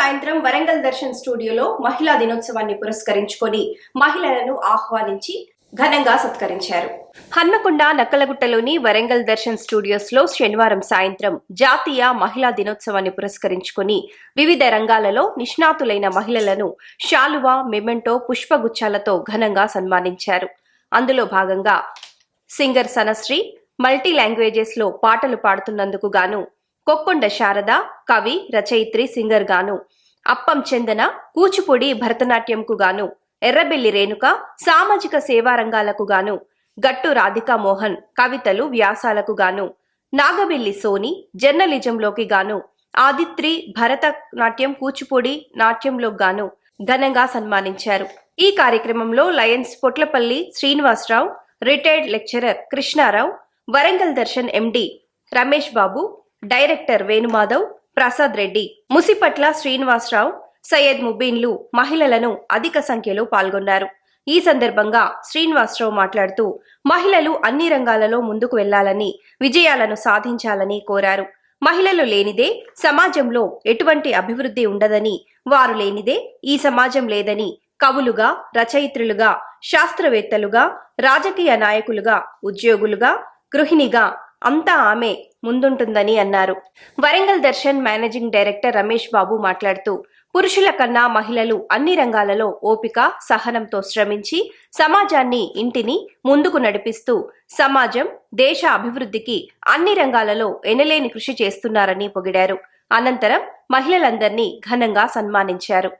సాయంత్రం వరంగల్ దర్శన్ స్టూడియోలో మహిళా దినోత్సవాన్ని పురస్కరించుకొని మహిళలను ఆహ్వానించి ఘనంగా సత్కరించారు. హన్మకొండ నక్కలగుట్టలోని వరంగల్ దర్శన్ స్టూడియోస్లో శనివారం సాయంత్రం జాతీయ మహిళా దినోత్సవాన్ని పురస్కరించుకొని వివిధ రంగాలలో నిష్ణాతులైన మహిళలను శాలువా మెమెంటో పుష్పగుచ్చాలతో ఘనంగా సన్మానించారు. అందులో భాగంగా సింగర్ సనశ్రీ మల్టీ లాంగ్వేజెస్లో పాటలు పాడుతున్నందుకు గాను కొక్కొండ శారద కవి రచయిత్రి సింగర్ గాను. అప్పం చందన కూచిపూడి భరతనాట్యంకు గాను. ఎర్రబెల్లి రేణుక సామాజిక సేవా రంగాలకు గాను. గట్టు రాధికా మోహన్ కవితలు వ్యాసాలకు గాను. నాగబెల్లి సోని జర్నలిజంలోకి గాను. ఆదిత్రి భరతనాట్యం కూచిపూడి నాట్యంలో గాను ఘనంగా సన్మానించారు. ఈ కార్యక్రమంలో Lions Potlapalli Srinivasarao retired lecturer Krishnarao Warangal Darshan MD Ramesh Babu director Venumadhav Prasad Reddy Musipatla Srinivasarao Syed ముబీన్లు మహిళలను అధిక సంఖ్యలో పాల్గొన్నారు. ఈ సందర్భంగా శ్రీనివాసరావు మాట్లాడుతూ మహిళలు అన్ని రంగాలలో ముందుకు వెళ్ళాలని విజయాలను సాధించాలని కోరారు. మహిళలు లేనిదే సమాజంలో ఎటువంటి అభివృద్ధి ఉండదని వారు లేనిదే ఈ సమాజం లేదని కవులుగా రచయిత్రులుగా శాస్త్రవేత్తలుగా రాజకీయ నాయకులుగా ఉద్యోగులుగా గృహిణిగా అంతా ఆమె ముందుంటుందని అన్నారు. వరంగల్ దర్శన్ మేనేజింగ్ డైరెక్టర్ రమేష్ బాబు మాట్లాడుతూ పురుషుల కన్నా మహిళలు అన్ని రంగాలలో ఓపిక సహనంతో శ్రమించి సమాజాన్ని ఇంటిని ముందుకు నడిపిస్తూ సమాజం దేశ అభివృద్ధికి అన్ని రంగాలలో ఎనలేని కృషి చేస్తున్నారని పొగిడారు. అనంతరం మహిళలందరినీ ఘనంగా సన్మానించారు.